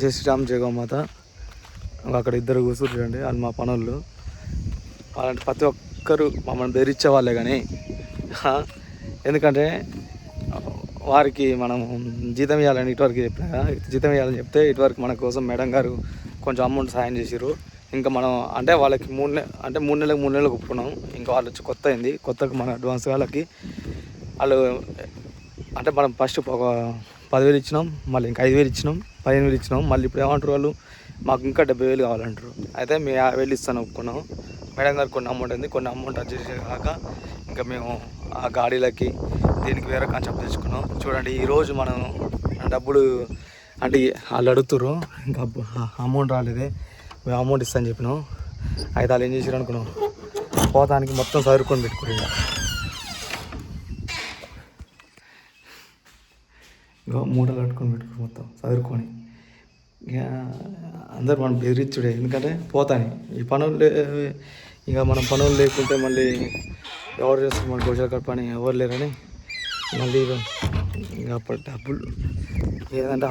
జై శ్రీరామ్ జై గోమాత అక్కడ ఇద్దరు కూర్చుని చూడండి వాళ్ళు మా పనులు. వాళ్ళంటే ప్రతి ఒక్కరు మమ్మల్ని బెదిరించే వాళ్ళే కానీ ఎందుకంటే వారికి మనం జీతం ఇవ్వాలని ఇటువరకు చెప్పినా జీతం ఇవ్వాలని చెప్తే ఇటువరకు మన కోసం మేడం గారు కొంచెం అమౌంట్ సాయం చేసిరు ఇంకా మనం అంటే వాళ్ళకి మూడు నె అంటే మూడు నెలలకు మూడు నెలలకు ఒప్పుకున్నాం. ఇంకా వాళ్ళు వచ్చి కొత్త అయింది. కొత్తకు మన అడ్వాన్స్ వాళ్ళకి వాళ్ళు అంటే మనం ఫస్ట్ ఒక పదివేలు ఇచ్చినాం మళ్ళీ ఇంకా ఐదు వేలు ఇచ్చినాం పదిహేను వేలు ఇచ్చినాం మళ్ళీ ఇప్పుడు ఏమంటారు వాళ్ళు? మాకు ఇంకా డెబ్బై వేలు కావాలంటారు. అయితే మేము యాభై వేలు ఇస్తాను ఒప్పుకున్నాం మేడం గారు కొన్ని అమౌంట్ ఉంది కొన్ని అమౌంట్ అడ్జస్ట్ కాక ఇంకా మేము ఆ గాడీలకి దీనికి వేరే కాన్సెప్ట్ తెచ్చుకున్నాం. చూడండి ఈరోజు మనం డబ్బులు అంటే వాళ్ళు అడుగుతారు ఇంకా అమౌంట్ రాలేదే మేము అమౌంట్ ఇస్తాను చెప్పినాం. అయితే వాళ్ళు ఏం చేసారు అనుకున్నాం? పోతానికి మొత్తం చదువుకొని పెట్టుకున్నాం ఇగో మూటలు కట్టుకొని పెట్టుకుని మొత్తం చదువుకొని. ఇక అందరు మనం బెదిరించుడే ఎందుకంటే పోతాని. ఈ పనులు లే- ఇక మనం పనులు లేకుంటే మళ్ళీ ఎవరు చేస్తారు? మన గోజాల కడ పని ఎవరు లేరని మళ్ళీ ఇక ఇక అప్పుడు డబ్బులు ఏదంటే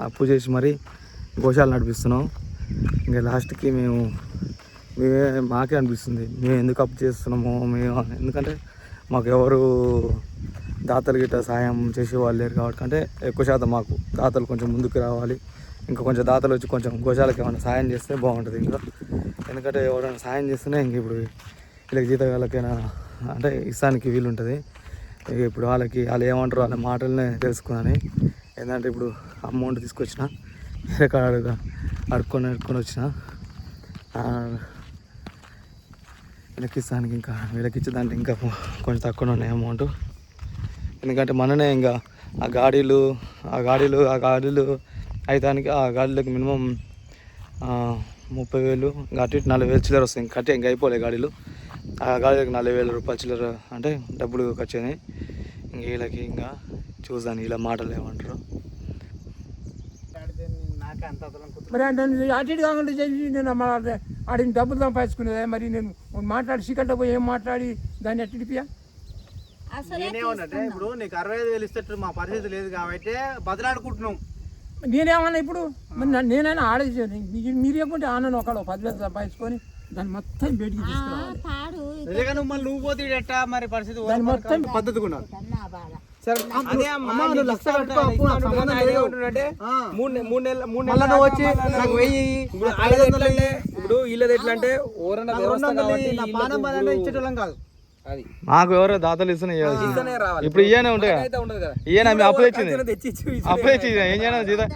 అప్పు చేసి మరి గోశాలు నడిపిస్తున్నాం. ఇంకా లాస్ట్కి మేము మేమే మాకే అనిపిస్తుంది మేము ఎందుకు అప్పు చేస్తున్నామో మేము ఎందుకంటే మాకు ఎవరు దాతలు గిట్ట సాయం చేసే వాళ్ళు లేరు కాబట్టి అంటే ఎక్కువ శాతం మాకు దాతలు కొంచెం ముందుకు రావాలి. ఇంకా కొంచెం దాతలు వచ్చి కొంచెం గోశాలకు ఏమైనా సాయం చేస్తే బాగుంటుంది ఇంకా. ఎందుకంటే ఎవరైనా సాయం చేస్తేనే ఇంక ఇప్పుడు వీళ్ళకి జీతగాళ్ళకైనా అంటే ఇస్తానికి వీలు ఉంటుంది ఇక ఇప్పుడు వాళ్ళకి వాళ్ళు ఏమంటారు వాళ్ళ మాటలనే తెలుసుకున్నాను. ఏంటంటే ఇప్పుడు అమౌంట్ తీసుకొచ్చిన వేరే కాడ అడుగు అడుక్కొని అడుక్కొని వచ్చిన. వీళ్ళకి ఇస్తానికి ఇంకా వీళ్ళకి ఇచ్చే దానికి ఇంకా కొంచెం తక్కువ ఉన్నాయి అమౌంట్. ఎందుకంటే మననే ఇంకా ఆ గాడీలు ఆ గాడీలు ఆ గాడీలు అయితానికి ఆ గాడీలకు మినిమం ముప్పై వేలు అటు ఇటు నలభై వేలు చిల్లర వస్తాయి. ఇంకా కట్టి ఇంకా అయిపోలే గాడీలు. ఆ గాడీలకు నలభై వేల రూపాయలు చిల్లర అంటే డబ్బులు ఖర్చు అయినాయి ఇంక వీళ్ళకి ఇంకా చూసాను ఇలా మాటలు ఏమంటారు. మరి అటు ఇటు కాకుండా చేసి నేను ఆడిని డబ్బులు సంపాదించుకునేదా. మరి నేను మాట్లాడి సీకంట పోయి ఏం మాట్లాడి? దాన్ని అటు ఇడిపియా నేనేమన్నంటే ఇప్పుడు నీకు అరవై ఐదు వేలు ఇస్తట్టు మా పరిస్థితి లేదు కాబట్టి బదిలాడుకుంటున్నాం. నేనేమన్నా ఇప్పుడు మరి నన్ను- ఆడేసాను మీరు చెప్పంటే ఆనను ఒకడు పదివేలు సంపాదించుకొని దాన్ని మొత్తం బయటికి తీసుకురావాలి మళ్ళీ నువ్వు పోతే ఎట్ట మరి పరిస్థితి దాన్ని మొత్తం పద్ధతిగా ఇప్పుడు వీళ్ళది ఎట్లా అంటే ఓరన్న వ్యవస్థ కాబట్టి ఇచ్చేటోళ్ళం కాదు. అది. మాకు ఎవరో దాతలు ఇస్తేనే ఇవ్వాల్సింది ఇస్తేనే రావాలి. ఇప్పుడు ఇయ్యనే ఉంటాయి కదా. అయితే ఉండదు కదా. ఈయన మీ అప్పు తెచ్చింది ఖర్చున తెచ్చి ఇచ్చి ఇచ్చి అప్పు తెచ్చింది ఏం చేయను జీతం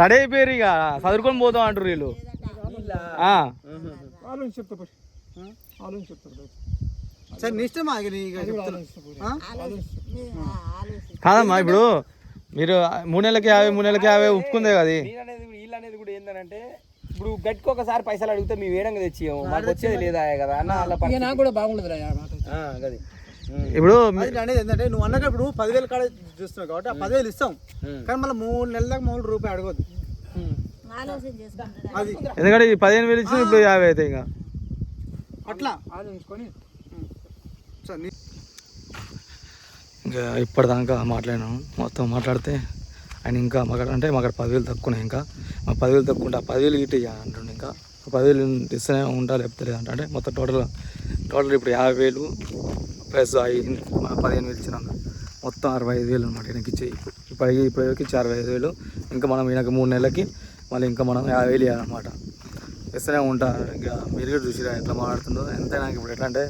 రెడీ అయిపోయారు ఇక. చదువుకొని పోతాం అంటారు వీళ్ళు. కాదమ్మా ఇప్పుడు మీరు మూడు నెలలకి యాభై మూడు నెలలకి యాభై ఒప్పుకుందే కదా వీళ్ళు అనేది కూడా ఏంటంటే ఇప్పుడు గట్టికి ఒకసారి పైసలు అడిగితే మేము వేడంగా తెచ్చియము మాకు వచ్చేది లేదా కదా అన్న వాళ్ళ ఇక నాకు కూడా బాగుండదు ఇప్పుడు అది నేను అనేది ఏంటంటే నువ్వు అన్నగా ఇప్పుడు పదివేలు కాడ చూస్తున్నావు కాబట్టి ఆ పదివేలు ఇస్తాం. కానీ మళ్ళీ మూడు నెలల దాకా మూడు రూపాయలు అడగద్దు. అది. ఎందుకంటే ఈ పదిహేను వేలు ఇచ్చిన ఇప్పుడు యాభై అవుతాయి ఇంకా. అట్లా. ఆలోచించుకొని. ఇంకా ఇప్పటిదాకా మాట్లాడినాం. మొత్తం మాట్లాడితే ఆయన ఇంకా మాకు అంటే మాకు పదివేలు తక్కువనే ఇంకా. మా పదివేలు తక్కువ ఉంటే ఆ పదివేలు గిట్ట అంటుండే ఇంకా. పదివేలు ఇస్తేనే ఉంటా లేకపోతే అంటే అంటే మొత్తం టోటల్ టోటల్ ఇప్పుడు యాభై వేలు ప్లస్ ఐదు పదిహేను వేలు ఇచ్చినాం మొత్తం అరవై ఐదు వేలు అనమాట ఈయనకి ఇచ్చి. ఇప్పుడు ఇప్పుడు ఇచ్చి అరవై ఐదు వేలు ఇంకా మనం ఈయనకి మూడు నెలలకి మళ్ళీ ఇంకా మనం యాభై వేలు ఇవ్వాలన్నమాట ఇస్తూనే ఉంటారు ఇంకా మీరు కూడా చూసిరా ఎట్లా మాట్లాడుతుందో. ఎంతైనా ఇప్పుడు ఎట్లా అంటే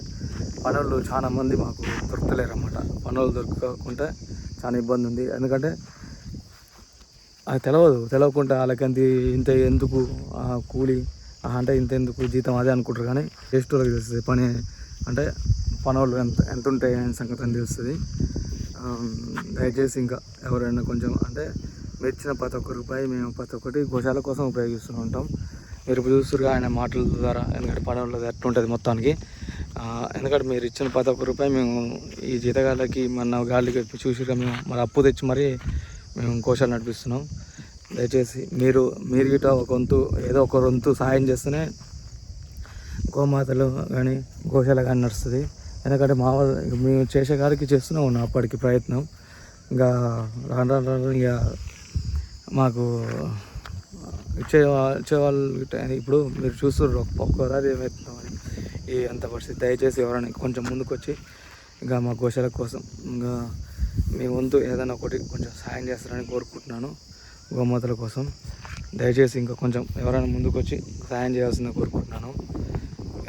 పనులు చాలా మంది మాకు దొరకలేరు అన్నమాట పనులు దొరకకుంటే చాలా ఇబ్బంది ఉంది. ఎందుకంటే అది తెలియదు తెలియకుండా వాళ్ళకంది ఇంత ఎందుకు? ఆ కూలి అంటే ఇంత ఎందుకు? జీతం అదే అనుకుంటారు కానీ టేస్ట్ వాళ్ళకి తెలుస్తుంది. పని అంటే పనులు ఎంత ఎంత ఉంటాయి అనే సంగతి అని తెలుస్తుంది. దయచేసి ఇంకా ఎవరైనా కొంచెం అంటే మీరు ఇచ్చిన ప్రతి ఒక్క రూపాయి మేము ప్రతి ఒక్కటి గోశాల కోసం ఉపయోగిస్తూ ఉంటాం. మీరు ఇప్పుడు చూస్తున్నారు ఆయన మాటల ద్వారా ఎందుకంటే పడవల ఎట్లా ఉంటుంది మొత్తానికి. ఎందుకంటే మీరు ఇచ్చిన ప్రతి ఒక్క రూపాయి మేము ఈ జీతగాళ్ళకి మన గాలికి చూసిగా మేము. మరి అప్పు తెచ్చి మరీ మేము గోశాల నడిపిస్తున్నాం. దయచేసి మీరు మీరు గిట్ట ఒక వంతు ఏదో ఒక వంతు సహాయం చేస్తేనే గోమాతలు కానీ గోశాల కానీ నడుస్తుంది. ఎందుకంటే మా వాళ్ళు మేము చేసే కాడికి చేస్తూనే ఉన్నాం అప్పటికి ప్రయత్నం. ఇంకా రాను రాను రాను ఇక మాకు ఇచ్చే ఇచ్చేవాళ్ళు ఇప్పుడు మీరు చూస్తారు ఒక్క ఏమవుతున్నామని ఈ అంత పరిస్థితి. దయచేసి ఎవరైనా కొంచెం ముందుకు వచ్చి ఇంకా మా గోశాల కోసం ఇంకా మీ వంతు ఏదైనా ఒకటి కొంచెం సాయం చేస్తారని కోరుకుంటున్నాను. గోమాతల కోసం దయచేసి ఇంకా కొంచెం ఎవరైనా ముందుకొచ్చి సాయం చేయాల్సిందిగా కోరుకుంటున్నాను.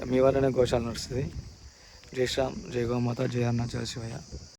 మీ వల్లనే గోశాల నడుస్తుంది. జై శ్రామ్ జై గోమాత జై అన్న జయ శివయ్య.